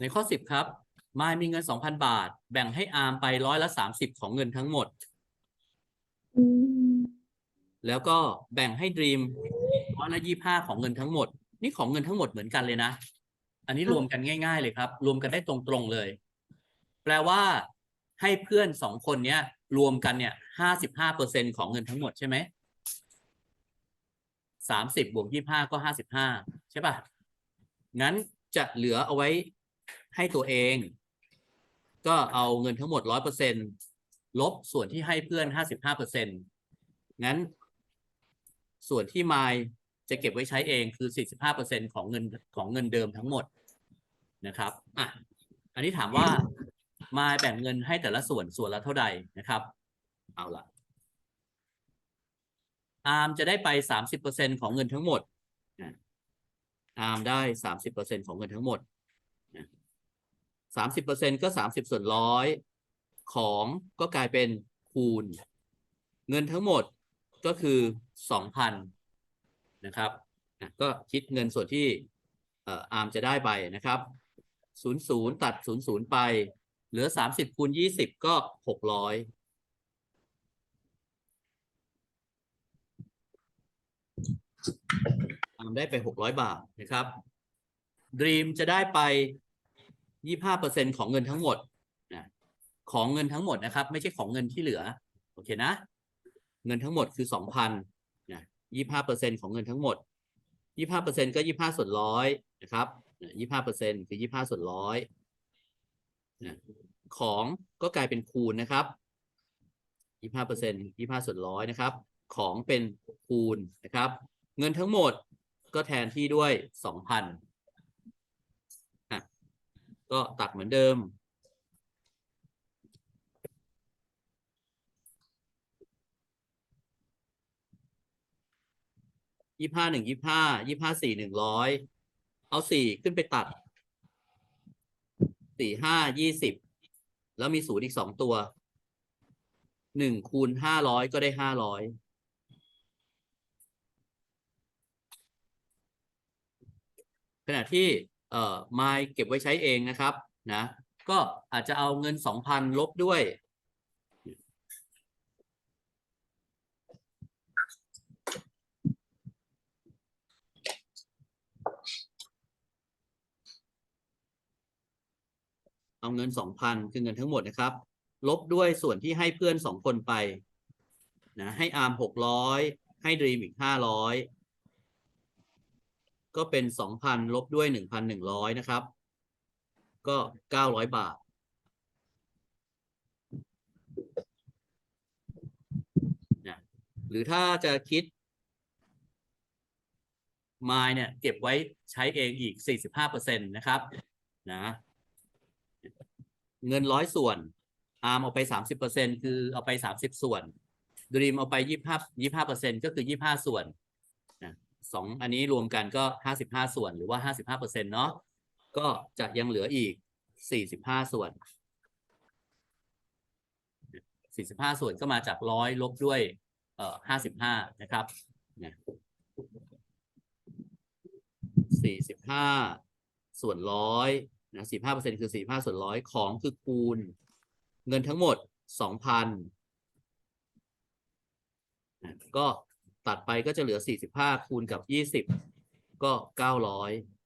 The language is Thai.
ในข้อสิบครับ มายมีเงินสองพันบาท แบ่งให้อาร์มไปร้อยละสามสิบของเงินทั้งหมด แล้วก็แบ่งให้ดรีมร้อยละยี่ห้าของเงินทั้งหมด นี่ของเงินทั้งหมดเหมือนกันเลยนะ อันนี้รวมกันง่าย ๆ เลยครับ รวมกันได้ตรงๆเลย แปลว่าให้เพื่อนสองคนเนี้ย รวมกันเนี่ยห้าสิบห้าเปอร์เซ็นของเงินทั้งหมดใช่ไหมสามสิบบวกยี่ห้าก็ห้าสิบห้าใช่ป่ะ งั้นจะเหลือเอาไว้ ให้ตัวเอง ก็เอาเงินทั้งหมดร้อยเปอร์เซ็นลบส่วนที่ให้เพื่อนห้าสิบห้าเปอร์เซ็นงั้น ส่วนที่มายจะเก็บไว้ใช้เองคือ45%ของเงินของเงินเดิมทั้งหมดนะครับอะอันนี้ถามว่ามายแบ่งเงินให้แต่ละส่วนส่วนละเท่าใดนะครับ เอาละอาร์มจะได้ไป30%ของเงินทั้งหมดอาร์มได้30%ของเงินทั้งหมด 30%ก็30ส่วนร้อยของก็กลายเป็นคูณ เงินทั้งหมดก็คือสองพันนะครับก็คิดเงินส่วนที่เอ่ออาร์มจะได้ไปนะครับศูนย์ศูนย์ตัดศูนย์ศูนย์ไป เหลือสามสิบคูณยี่สิบก็หกร้อยอาร์มได้ไปหกร้อยบาทนะครับดรีมจะได้ไป ยี่ห้าเปอร์เซ็นของเงินทั้งหมดนะของเงินทั้งหมดนะครับ ไม่ใช่ของเงินที่เหลือ โอเคนะ เงินทั้งหมดคือสองพันนะยี่ห้าเปอร์เซ็นของเงินทั้งหมดยี่ห้าเปอร์เซ็นก็ยี่ห้าส่วนร้อยนะครับยี่ห้าเปอร์เซ็นคือยี่ห้าส่วนร้อยนะของก็กลายเป็นคูณนะครับยี่ห้าเปอร์เซ็นยี่ห้าส่วนร้อยนะครับ ของเป็นคูณนะครับ เงินทั้งหมดก็แทนที่ด้วยสองพัน ก็ตัดเหมือนเดิม ยี่ห้าหนึ่งยี่ห้ายี่ห้าสี่หนึ่งร้อยเอาสี่ขึ้นไปตัดสี่ห้ายี่สิบแล้วมีศูนย์อีกสองตัวหนึ่งคูณห้าร้อยก็ได้ห้าร้อยขณะที่ เอ่อไมล์เก็บไว้ใช้เองนะครับนะก็อาจจะเอาเงินสองพันลบด้วยเอาเงินสองพันคือเงินทั้งหมดนะครับ ลบด้วยส่วนที่ให้เพื่อนสองคนไปนะให้อาร์มหกร้อยให้ดรีมอีกห้าร้อย ก็เป็นสองพันลบด้วยหนึ่งพันหนึ่งร้อยนะครับ ก็เก้าร้อยบาทนะหรือถ้าจะคิดมายเนี่ยเก็บไว้ใช้เองอีกสี่สิบห้าเปอร์เซ็นตนะครับนะเงินร้อยส่วน อาร์มเอาไปสามสิบเปอร์เซ็นคือเอาไปสามสิบส่วนดรีมเอาไปยี่ห้ายี่ห้าเปอร์เซ็นก็คือยี่ห้าส่วน สองอันนี้รวมกันก็ห้าสิบห้าส่วนหรือว่าห้าสิบห้าเปอร์เซ็นต์เนาะก็จะยังเหลืออีกสี่สิบห้าส่วนสี่สิบห้าส่วนก็มาจากร้อยลบด้วยเอ่อห้าสิบห้านะครับเนี่ยสี่สิบห้าส่วนร้อยนะสี่ห้าเปอร์เซ็นคือสี่ห้าส่วนร้อยของคือคูณ เงินทั้งหมดสองพันก็ ตัดไปก็จะเหลือ 45 คูณกับ 20 ก็ 900